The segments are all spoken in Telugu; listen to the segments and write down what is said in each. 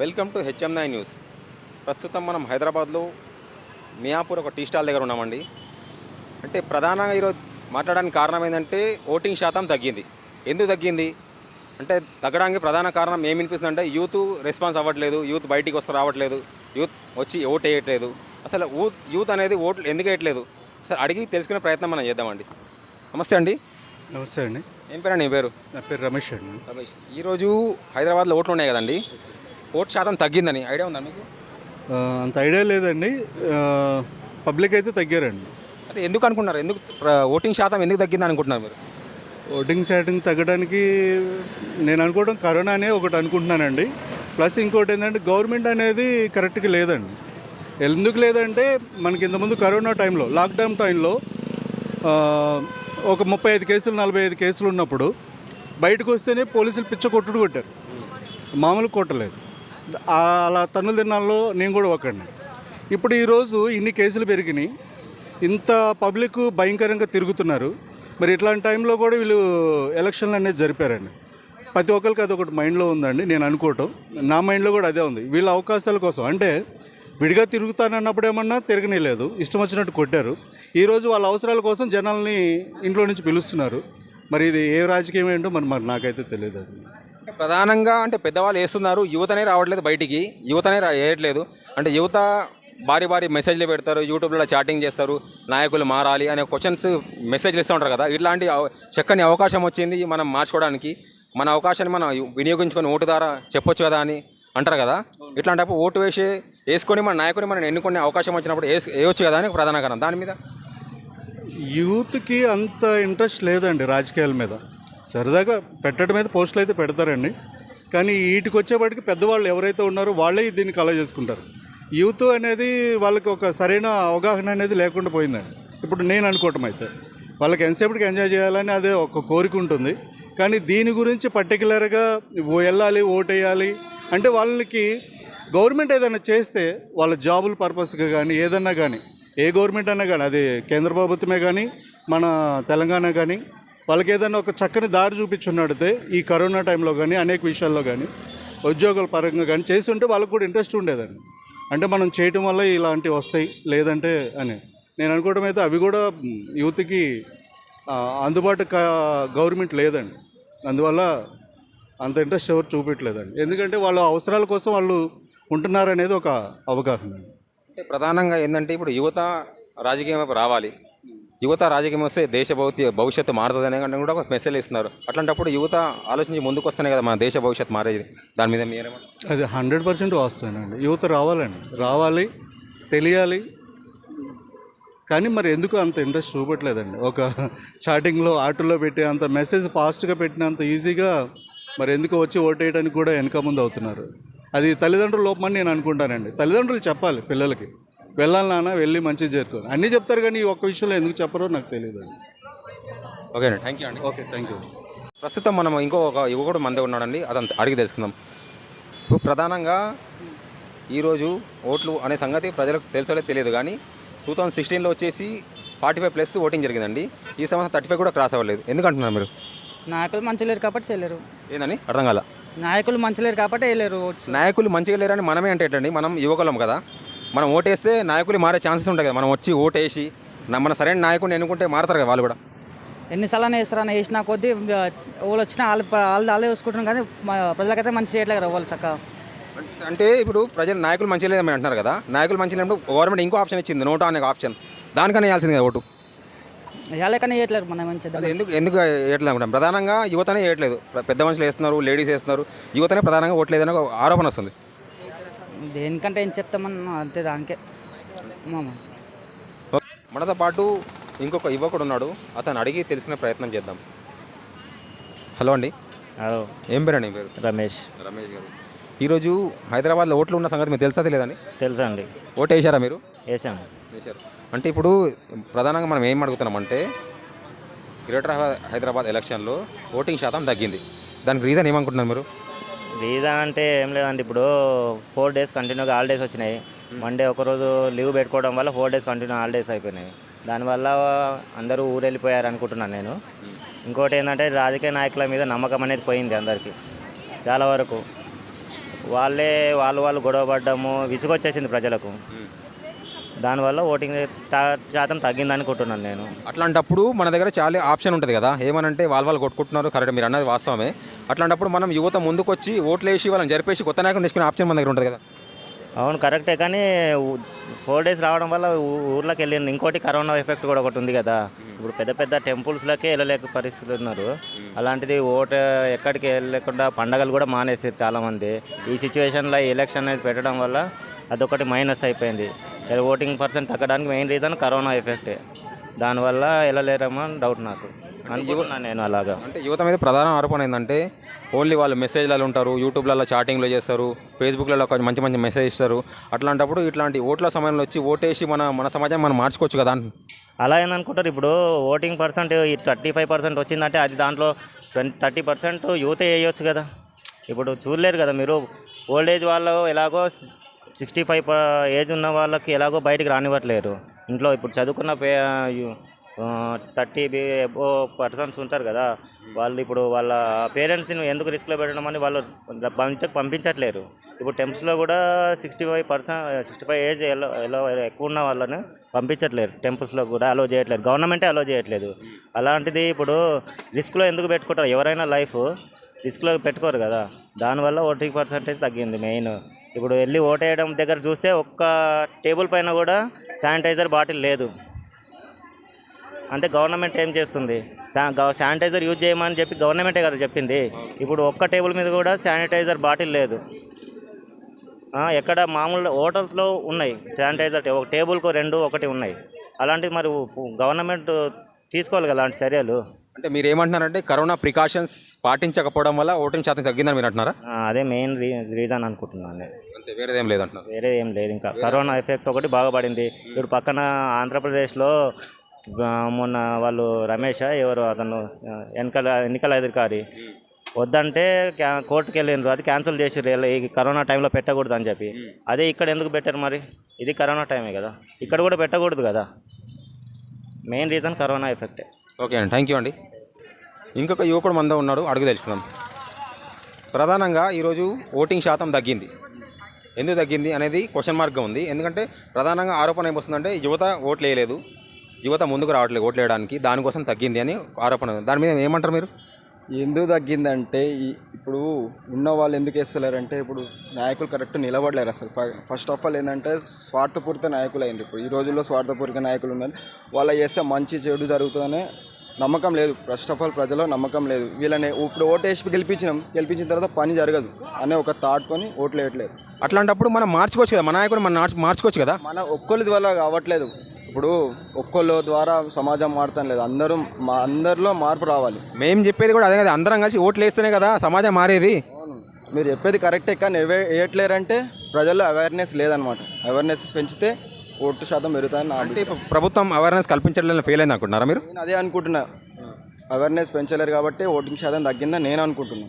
Welcome to HM nine news. ప్రస్తుతం మనం హైదరాబాద్లో మియాపూర్ ఒక టీ స్టాల్ దగ్గర ఉన్నామండి. అంటే ప్రధానంగా ఈరోజు మాట్లాడడానికి కారణం ఏంటంటే ఓటింగ్ శాతం తగ్గింది. ఎందుకు తగ్గింది? అంటే తగ్గడానికి ప్రధాన కారణం ఏం వినిపిస్తుంది అంటే యూత్ రెస్పాన్స్ అవ్వట్లేదు యూత్ బయటికి వస్తే రావట్లేదు యూత్ వచ్చి ఓట్ వేయట్లేదు. అసలు యూత్ యూత్ అనేది ఓట్లు ఎందుకు వేయట్లేదు? అసలు అడిగి తెలుసుకునే ప్రయత్నం మనం చేద్దామండి. నమస్తే అండి. నమస్తే అండి. ఏం పేరండి? మీ పేరు? నా పేరు రమేష్ అండి. రమేష్. ఈరోజు హైదరాబాద్లో ఓట్లు ఉన్నాయి కదండి. ఓటు శాతం తగ్గిందని ఐడియా ఉందా మీకు? అంత ఐడియా లేదండి. పబ్లిక్ అయితే తగ్గారండి. అదే ఎందుకు అనుకుంటున్నారు? ఎందుకు ఓటింగ్ శాతం ఎందుకు తగ్గింది అనుకుంటున్నారు మీరు? ఓటింగ్ శాటింగ్ తగ్గడానికి నేను అనుకోవడం కరోనానే ఒకటి అనుకుంటున్నానండి. ప్లస్ ఇంకోటి ఏంటంటే గవర్నమెంట్ అనేది కరెక్ట్గా లేదండి. ఎందుకు లేదంటే మనకి ఇంతకుముందు కరోనా టైంలో లాక్డౌన్ టైంలో ఒక ముప్పై ఐదు కేసులు నలభై ఐదు కేసులు ఉన్నప్పుడు బయటకు వస్తేనే పోలీసులు పిచ్చ కొట్టుడు కొట్టారు. మామూలు కొట్టలేదు అలా తన్నులు తిన్నాల్లో నేను కూడా ఒకడిని. ఇప్పుడు ఈరోజు ఇన్ని కేసులు పెరిగినాయి ఇంత పబ్లిక్ భయంకరంగా తిరుగుతున్నారు. మరి ఇట్లాంటి టైంలో కూడా వీళ్ళు ఎలక్షన్లు అనేది జరిపారండి. ప్రతి ఒక్కరికి అది ఒకటి మైండ్లో ఉందండి నేను అనుకోవటం. నా మైండ్లో కూడా అదే ఉంది. వీళ్ళ అవకాశాల కోసం అంటే విడిగా తిరుగుతానన్నప్పుడు ఏమన్నా తిరగనిలేదు ఇష్టం వచ్చినట్టు కొట్టారు. ఈరోజు వాళ్ళ అవసరాల కోసం జనాల్ని ఇంట్లో నుంచి పిలుస్తున్నారు. మరి ఇది ఏ రాజకీయం ఏంటో మరి మరి నాకైతే తెలియదు అది. ప్రధానంగా అంటే పెద్దవాళ్ళు వేస్తున్నారు యువతనే రావట్లేదు బయటికి యువతనే రా- వేయట్లేదు అంటే యువత భారీ భారీ మెసేజ్లు పెడతారు యూట్యూబ్లో చాటింగ్ చేస్తారు నాయకులు మారాలి అనే క్వశ్చన్స్ మెసేజ్లు ఇస్తూ ఉంటారు కదా. ఇట్లాంటి చక్కని అవకాశం వచ్చింది మనం మార్చుకోవడానికి. మన అవకాశాన్ని మనం వినియోగించుకొని ఓటు ద్వారా చెప్పొచ్చు కదా అని అంటారు కదా. ఇట్లాంటప్పుడు ఓటు వేసి వేసుకొని మన నాయకుని మనం ఎన్నుకునే అవకాశం వచ్చినప్పుడు వేసి వేయొచ్చు కదా అని ప్రధాన కారణం. దాని మీద? యూత్కి అంత ఇంట్రెస్ట్ లేదండి రాజకీయాల మీద. సరదాగా పెట్టడం మీద పోస్టులు అయితే పెడతారండి. కానీ వీటికి వచ్చేప్పటికి పెద్దవాళ్ళు ఎవరైతే ఉన్నారో వాళ్ళే దీన్ని కలవ చేసుకుంటారు. యూత్ అనేది వాళ్ళకి ఒక సరైన అవగాహన అనేది లేకుండా పోయిందండి. ఇప్పుడు నేను అనుకోవటం అయితే వాళ్ళకి ఎంతసేపటికి ఎంజాయ్ చేయాలని అదే ఒక కోరిక ఉంటుంది. కానీ దీని గురించి పర్టికులర్గా వెళ్ళాలి ఓటేయాలి వేయాలి అంటే వాళ్ళకి గవర్నమెంట్ ఏదైనా చేస్తే వాళ్ళ జాబుల పర్పస్గా కానీ ఏదన్నా కానీ ఏ గవర్నమెంట్ అన్నా కానీ అది కేంద్ర ప్రభుత్వమే కానీ మన తెలంగాణ కానీ వాళ్ళకి ఏదైనా ఒక చక్కని దారి చూపించున్నట్టే ఈ కరోనా టైంలో కానీ అనేక విషయాల్లో కానీ ఉద్యోగాల పరంగా కానీ చేస్తుంటే వాళ్ళకి కూడా ఇంట్రెస్ట్ ఉండేదండి. అంటే మనం చేయటం వల్ల ఇలాంటివి వస్తాయి లేదంటే అని. నేను అనుకోవడం అయితే అవి కూడా యూత్కి అందుబాటు గవర్నమెంట్ లేదండి. అందువల్ల అంత ఇంట్రెస్ట్ ఎవరు చూపించలేదండి ఎందుకంటే వాళ్ళ అవసరాల కోసం వాళ్ళు ఉంటున్నారనేది ఒక అవగాహన. అండి ప్రధానంగా ఏంటంటే ఇప్పుడు యువత రాజకీయం వైపు రావాలి. యువత రాజకీయం వస్తే దేశ భవిష్యత్తు మారుతుందని కూడా ఒక మెసేజ్ ఇస్తున్నారు. అట్లాంటప్పుడు యువత ఆలోచించి ముందుకు వస్తేనే కదా మన దేశ భవిష్యత్తు మారేది. దాని మీద మీరేమంటారు అది హండ్రెడ్ పర్సెంట్ వస్తుందండి. యువత రావాలండి. రావాలి తెలియాలి. కానీ మరి ఎందుకు అంత ఇంట్రెస్ట్ చూపట్లేదండి? ఒక చాటింగ్లో ఆటోలో పెట్టే అంత మెసేజ్ ఫాస్ట్గా పెట్టినంత ఈజీగా మరి ఎందుకు వచ్చి ఓటేయడానికి కూడా వెనక ముందు అవుతున్నారు? అది తల్లిదండ్రుల లోపమని నేను అనుకుంటానండి. తల్లిదండ్రులు చెప్పాలి పిల్లలకి. వెళ్ళాలి నాన్న వెళ్ళి మంచిగా చేరుకోవాలి. అన్నీ చెప్తారు కానీ ఈ ఒక్క విషయంలో ఎందుకు చెప్పరో నాకు తెలియదు ఓకే అండి. థ్యాంక్ యూ అండి. ఓకే థ్యాంక్ యూ ప్రస్తుతం మనం ఇంకో ఒక యువకుడు మందే ఉన్నాడండి. అదంతా అడిగి తెలుసుకుందాం. ఇప్పుడు ప్రధానంగా ఈరోజు ఓట్లు అనే సంగతి ప్రజలకు తెలుసో తెలియదు కానీ టూ థౌజండ్ సిక్స్టీన్లో వచ్చేసి ఫార్టీ ఫైవ్ ప్లస్ ఓటింగ్ జరిగిందండి. ఈ సంవత్సరం థర్టీ ఫైవ్ కూడా క్రాస్ అవ్వలేదు. ఎందుకు అంటున్నారు మీరు? నాయకులు మంచి లేరు కాబట్టి చేయలేరు. ఏందని అర్థం కాల. నాయకులు మంచి లేరు కాబట్టి వేయలేరు నాయకులు మంచిగా లేరని మనమే అంటే ఏంటండి? మనం యువకులం కదా. మనం ఓటేస్తే నాయకులు మారే ఛాన్సెస్ ఉంటాయి కదా. మనం వచ్చి ఓటేసి మన సరైన నాయకుడిని ఎన్నుకుంటే మారతారు కదా వాళ్ళు కూడా. ఎన్నిసార్లు వేస్తారని వేసిన కొద్దీ వాళ్ళు వచ్చినా వాళ్ళు వాళ్ళు వాళ్ళే చూసుకుంటున్నారు కానీ ప్రజలకైతే మంచి చేయట్లేదు వాళ్ళు చక్కగా. అంటే- ఇప్పుడు ప్రజలు నాయకులు మంచిగా లేదని అంటున్నారు కదా. నాయకులు మంచిగా లేనప్పుడు గవర్నమెంట్ ఇంకో ఆప్షన్ ఇచ్చింది నోటా అనే ఆప్షన్ దానికన్నా వేయాల్సింది కదా ఓటు. వాళ్ళకనే చేయట్లేదు మనం అది ఎందుకు ఎందుకు వేయట్లేదు అనుకుంటాం ప్రధానంగా యువతనే వేయట్లేదు. పెద్ద మనుషులు వేస్తున్నారు లేడీస్ వేస్తున్నారు. యువతనే ప్రధానంగా ఓట్లేదని ఒక ఆరోపణ వస్తుంది. దేనికంటే ఏం చెప్తామని అంతే దానికే. మామ. మనతో పాటు ఇంకొక యువకుడు ఉన్నాడు. అతను అడిగి తెలుసుకునే ప్రయత్నం చేద్దాం. హలో అండి. హలో. ఏం పేరు అండి మీ పేరు? రమేష్. రమేష్ గారు. ఈరోజు హైదరాబాద్లో ఓట్లు ఉన్న సంగతి మీకు తెలుసా తెలియదని తెలుసా అండి. ఓటు వేసారా మీరు? వేసాం వేశారు. అంటే ఇప్పుడు ప్రధానంగా మనం ఏం అడుగుతున్నామంటే గ్రేటర్ హైదరాబాద్ ఎలక్షన్లో ఓటింగ్ శాతం తగ్గింది. దానికి రీజన్ ఏమనుకుంటున్నారు మీరు? రీజన్ అంటే ఏం లేదండి. ఇప్పుడు ఫోర్ డేస్ కంటిన్యూగా హాలిడేస్ వచ్చినాయి. వన్ డే ఒకరోజు లీవ్ పెట్టుకోవడం వల్ల ఫోర్ డేస్ కంటిన్యూ హాలిడేస్ అయిపోయినాయి. దానివల్ల అందరూ ఊరు వెళ్ళిపోయారు అనుకుంటున్నాను నేను. ఇంకోటి ఏంటంటే రాజకీయ నాయకుల మీద నమ్మకం అనేది పోయింది అందరికీ. చాలా వరకు. వాళ్ళే వాళ్ళు వాళ్ళు గొడవ పడ్డము విసుగొచ్చేసింది ప్రజలకు. దానివల్ల ఓటింగ్ శాతం తగ్గింది అనుకుంటున్నాను నేను. అట్లాంటప్పుడు మన దగ్గర చాలా ఆప్షన్ ఉంటుంది కదా. ఏమనంటే వాళ్ళు వాళ్ళు కొట్టుకుంటున్నారు. కరెక్ట్ మీరు అన్నది వాస్తవమే. అట్లాంటప్పుడు మనం యువత ముందుకు వచ్చి ఓట్లు వేసి వాళ్ళని జరిపేసి కొత్త నాయకుని తెచ్చుకునే ఆప్షన్ మన దగ్గర ఉంటుంది కదా. అవును కరెక్టే. కానీ ఫోర్ డేస్ రావడం వల్ల ఊర్లోకి వెళ్ళింది ఇంకోటి కరోనా ఎఫెక్ట్ కూడా ఒకటి ఉంది కదా. ఇప్పుడు పెద్ద పెద్ద టెంపుల్స్లోకే వెళ్ళలేక పరిస్థితులు ఉన్నారు. అలాంటిది ఓటు ఎక్కడికి వెళ్ళకుండా పండగలు కూడా మానేసారు చాలామంది. ఈ సిచ్యువేషన్లో ఎలక్షన్ అనేది పెట్టడం వల్ల అదొకటి మైనస్ అయిపోయింది. ఇలా ఓటింగ్ పర్సెంట్ తగ్గడానికి మెయిన్ రీజన్ కరోనా ఎఫెక్టే దానివల్ల వెళ్ళలేరేమో అని డౌట్ నాకు. అనుకుంటున్నాను నేను అలాగా. అంటే యువత మీద ప్రధాన ఆరోపణ ఏంటంటే ఓన్లీ వాళ్ళు మెసేజ్లలో ఉంటారు యూట్యూబ్లలో చాటింగ్లో చేస్తారు ఫేస్బుక్లలో కొంచెం మంచి మంచి మెసేజ్ ఇస్తారు. అట్లాంటప్పుడు ఇట్లాంటి ఓట్ల సమయంలో వచ్చి ఓటేసి మన మన సమాజం మనం మార్చుకోవచ్చు కదా అలా ఏందనుకుంటారు? ఇప్పుడు ఓటింగ్ పర్సెంట్ ఈ థర్టీ ఫైవ్ పర్సెంట్ వచ్చిందంటే అది దాంట్లో ట్వంటీ థర్టీ పర్సెంట్ యూతే వేయొచ్చు కదా. ఇప్పుడు చూడలేరు కదా మీరు. ఓల్డ్ ఏజ్ వాళ్ళు ఎలాగో సిక్స్టీ ఫైవ్ ఏజ్ ఉన్న వాళ్ళకి ఎలాగో బయటికి రానివ్వట్లేరు. ఇంట్లో ఇప్పుడు చదువుకున్న పే థర్టీ ఎబో పర్సన్స్ ఉంటారు కదా వాళ్ళు ఇప్పుడు వాళ్ళ పేరెంట్స్ని ఎందుకు రిస్క్లో పెట్టడం అని వాళ్ళు బయటకు పంపించట్లేరు. ఇప్పుడు టెంప్స్లో కూడా sixty five percent sixty five age ఎలా ఎలా ఎక్కువ ఉన్న వాళ్ళని పంపించట్లేరు. టెంపుల్స్లో కూడా అలో చేయట్లేదు. గవర్నమెంటే అలో చేయట్లేదు. అలాంటిది ఇప్పుడు రిస్క్లో ఎందుకు పెట్టుకుంటారు? ఎవరైనా లైఫ్ రిస్క్లో పెట్టుకోరు కదా. దానివల్ల ఓటింగ్ పర్సంటేజ్ తగ్గింది మెయిన్. ఇప్పుడు వెళ్ళి ఓటేయడం దగ్గర చూస్తే ఒక్క టేబుల్ పైన కూడా శానిటైజర్ బాటిల్ లేదు. అంటే గవర్నమెంట్ ఏం చేస్తుంది? శానిటైజర్ యూజ్ చేయమని చెప్పి గవర్నమెంటే కదా చెప్పింది. ఇప్పుడు ఒక్క టేబుల్ మీద కూడా శానిటైజర్ బాటిల్ లేదు. ఎక్కడ మామూలు హోటల్స్లో ఉన్నాయి శానిటైజర్ ఒక టేబుల్కు రెండు ఒకటి ఉన్నాయి. అలాంటిది మరి గవర్నమెంట్ తీసుకోవాలి కదా అలాంటి చర్యలు? అంటే మీరు ఏమంటున్నారంటే కరోనా ప్రికాషన్స్ పాటించకపోవడం వల్ల ఓటింగ్ శాతం తగ్గిందని మీరు అంటున్నారా? ఆ, అదే మెయిన్ రీ రీజన్ అనుకుంటున్నాను నేను. అంతే వేరేదేం లేదంటున్నారు. వేరే ఏం లేదు ఇంకా. కరోనా ఎఫెక్ట్ ఒకటి బాగా పడింది. ఇప్పుడు పక్కన ఆంధ్రప్రదేశ్లో ఆ, మొన్న వాళ్ళు రమేష్ ఎవరు అతను ఆ, ఎన్నికల ఎన్నికల అధికారి వద్దంటే క్యా కోర్టుకి వెళ్ళిండ్రు. అది క్యాన్సిల్ చేసిర్రు. ఈ కరోనా టైంలో పెట్టకూడదు అని చెప్పి. అదే ఇక్కడ ఎందుకు పెట్టారు మరి? ఇది కరోనా టైమే కదా. ఇక్కడ కూడా పెట్టకూడదు కదా. మెయిన్ రీజన్ కరోనా ఎఫెక్టే. ఓకే అండి థ్యాంక్ యూ అండి. ఇంకొక యువకుడు మంద ఉన్నాడు అడుగు తెలుసుకున్నాం ప్రధానంగా ఈరోజు ఓటింగ్ శాతం తగ్గింది. ఎందుకు తగ్గింది అనేది క్వశ్చన్ మార్క్గా ఉంది. ఎందుకంటే ప్రధానంగా ఆరోపణ ఏమొస్తుందంటే యువత ఓట్లు వేయలేదు. యువత ముందుకు రావట్లేదు ఓట్లు వేయడానికి. దానికోసం తగ్గింది అని ఆరోపణ దాని మీద ఏమంటారు మీరు? ఎందుకు తగ్గిందంటే ఇప్పుడు ఉన్న వాళ్ళు ఎందుకు వేస్తలేరంటే ఇప్పుడు నాయకులు కరెక్ట్ నిలబడలేరు అసలు. ఫస్ట్ ఆఫ్ ఆల్ ఏంటంటే స్వార్థపూరిత నాయకులు అయింది ఇప్పుడు ఈ రోజుల్లో స్వార్థపూరిత నాయకులు ఉన్నారు. వాళ్ళ చేస్తే మంచి చెడు జరుగుతుందనే నమ్మకం లేదు. ఫస్ట్ ఆఫ్ ఆల్ ప్రజల్లో నమ్మకం లేదు. వీళ్ళని ఇప్పుడు ఓటేసి గెలిపించినాం. గెలిపించిన తర్వాత పని జరగదు అనే ఒక థాట్తోని ఓట్లు వేయట్లేదు. అట్లాంటప్పుడు మనం మార్చుకోవచ్చు కదా? మన నాయకుడు మనం మార్చు- మార్చుకోవచ్చు కదా? మన ఒక్కరి వల్ల కావట్లేదు. ఇప్పుడు ఒక్కళ్ళ ద్వారా సమాజం మారుతాం లేదు. అందరూ మా అందరిలో మార్పు రావాలి. మేము చెప్పేది కూడా అదే కదా. అందరం కలిసి ఓట్లు వేస్తేనే కదా సమాజం మారేది. మీరు చెప్పేది కరెక్టే కానీ వేయట్లేరంటే ప్రజల్లో అవేర్నెస్ లేదనమాట అవేర్నెస్ పెంచితే ఓటు శాతం పెరుగుతాయని అంటే ఇప్పుడు ప్రభుత్వం అవేర్నెస్ కల్పించడం ఫెయిల్ అయింది అనుకుంటున్నారా మీరు? నేను అదే అనుకుంటున్నా. అవేర్నెస్ పెంచలేరు కాబట్టి ఓటింగ్ శాతం తగ్గిందని నేను అనుకుంటున్నా.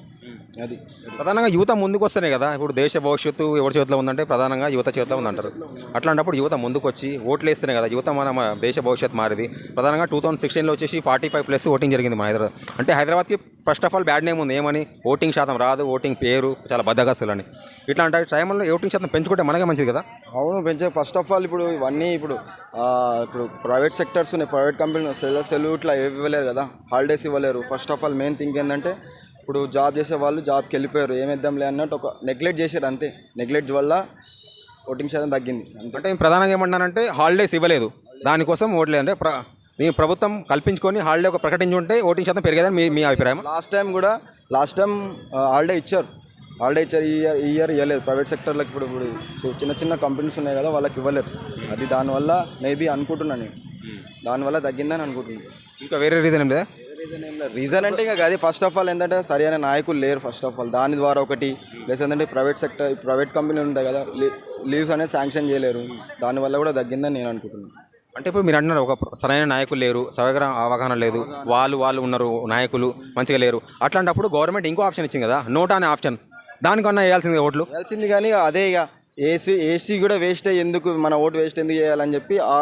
అది ప్రధానంగా యువత ముందుకు వస్తేనే కదా ఇప్పుడు దేశ భవిష్యత్తు ఎవరి చేతిలో ఉందంటే ప్రధానంగా యువత చేతిలో ఉందంటారు. అట్లాంటప్పుడు యువత ముందుకు వచ్చి ఓట్లు వేస్తేనే కదా యువత మన దేశ భవిష్యత్తు మారేది. ప్రధానంగా టూ థౌసండ్ సిక్స్టీన్లో వచ్చేసి ఫార్టీ ఫైవ్ ప్లస్ ఓటింగ్ జరిగింది మన హైదరాబాద్. అంటే హైదరాబాద్కి first of all bad name ఉంది ఏమని? ఓటింగ్ శాతం రాదు ఓటింగ్ పేరు చాలా బద్దగస్తులు అని ఇట్లాంటి టైంలో ఓటింగ్ శాతం పెంచుకుంటే మనకే మంచిది కదా? అవును పెంచే ఫస్ట్ ఆఫ్ ఆల్ ఇప్పుడు ఇవన్నీ ఇప్పుడు ఇప్పుడు ప్రైవేట్ సెక్టర్స్ ఉన్నాయి ప్రైవేట్ కంపెనీలు సెల్ ఏవి ఇవ్వలేరు కదా హాలిడేస్ ఇవ్వలేరు. First of all main thing ఏంటంటే ఇప్పుడు జాబ్ చేసే వాళ్ళు జాబ్కి వెళ్ళిపోయారు ఏమిద్దాంలే అన్నట్టు ఒక నెగ్లెక్ట్ చేశారు అంతే. నెగ్లెక్ట్ వల్ల ఓటింగ్ శాతం తగ్గింది అంటే ప్రధానంగా ఏమన్నానంటే హాలిడేస్ ఇవ్వలేదు. దానికోసం ఓట్లేదు అంటే ప్ర మీ ప్రభుత్వం కల్పించుకొని హాలిడే ఒక ప్రకటించుంటే ఓటింగ్ శాతం పెరిగేదని మీ మీ అభిప్రాయం? లాస్ట్ టైం కూడా లాస్ట్ టైం హాలిడే ఇచ్చారు. హాలిడే ఇచ్చారు ఈ ఇయర్ ఈ ఇయర్ ఇవ్వలేదు. ప్రైవేట్ సెక్టర్లకు ఇప్పుడు ఇప్పుడు చిన్న చిన్న కంపెనీస్ ఉన్నాయి కదా వాళ్ళకి ఇవ్వలేదు. అది దానివల్ల మేబీ అనుకుంటున్నాను నేను. దానివల్ల తగ్గిందని అనుకుంటున్నాను ఇంకా వేరే రీజన్ ఏం లేదా? రీజన్ ఏం లేదు. రీజన్ అంటే ఇంకా అది ఫస్ట్ ఆఫ్ ఆల్ ఏంటంటే సరైన నాయకులు లేరు ఫస్ట్ ఆఫ్ ఆల్ దాని ద్వారా ఒకటి ప్లస్ ఏంటంటే ప్రైవేట్ సెక్టర్ ప్రైవేట్ కంపెనీలు ఉంటాయి కదా లీవ్స్ అనేది శాంక్షన్ చేయలేరు. దానివల్ల కూడా తగ్గిందని నేను అనుకుంటున్నాను. అంటే ఇప్పుడు మీరు అంటున్నారు ఒక సరైన నాయకులు లేరు సవగ్ర అవగాహన లేదు వాళ్ళు వాళ్ళు ఉన్నారు నాయకులు మంచిగా లేరు. అట్లాంటప్పుడు గవర్నమెంట్ ఇంకో ఆప్షన్ ఇచ్చింది కదా నోటా అనే ఆప్షన్ దానికన్నా వేయాల్సింది ఓట్లు. తెలిసింది కానీ అదే ఇక ఏసీ ఏసీ కూడా వేస్ట్ అయ్యి ఎందుకు మన ఓటు వేస్ట్ ఎందుకు చేయాలని చెప్పి ఆ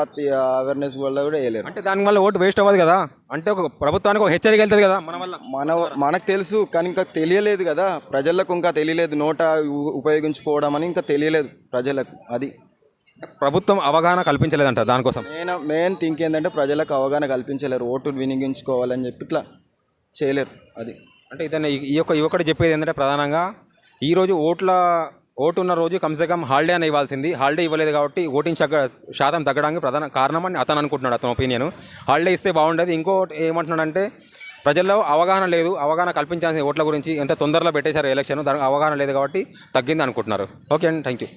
అవేర్నెస్ వల్ల కూడా వేయలేరు అంటే దానివల్ల ఓటు వేస్ట్ అవ్వదు కదా? అంటే ఒక ప్రభుత్వానికి ఒక హెచ్చరిక వెళ్తుంది కదా మన వల్ల? మన మనకు తెలుసు కానీ ఇంకా తెలియలేదు కదా? ప్రజలకు ఇంకా తెలియలేదు నోట ఉపయోగించుకోవడం అని ఇంకా తెలియలేదు ప్రజలకు అది. ప్రభుత్వం అవగాహన కల్పించలేదంట దానికోసం? మెయిన్ మెయిన్ థింక్ ఏంటంటే ప్రజలకు అవగాహన కల్పించలేరు ఓటు వినియోగించుకోవాలని చెప్పి ఇట్లా చేయలేరు అది. అంటే ఇతను ఈ- ఈ యొక్క యువకుడు చెప్పేది ఏంటంటే ప్రధానంగా ఈరోజు ఓట్ల ఓటు ఉన్న రోజు కమ్సే కమ్ హాలిడే అని ఇవ్వాల్సింది. హాలిడే ఇవ్వలేదు కాబట్టి ఓటింగ్ చక్క శాతం తగ్గడానికి ప్రధాన కారణం అని అతను అనుకుంటున్నాడు అతని ఒపీనియన్. హాలిడే ఇస్తే బాగుండేది. ఇంకోటి ఏమంటున్నాడంటే ప్రజల్లో అవగాహన లేదు. అవగాహన కల్పించాల్సిన ఓట్ల గురించి ఎంత తొందరలో పెట్టేశారు ఎలక్షన్. దానికి అవగాహన లేదు కాబట్టి తగ్గింది అనుకుంటున్నారు. ఓకే అండి. Thank you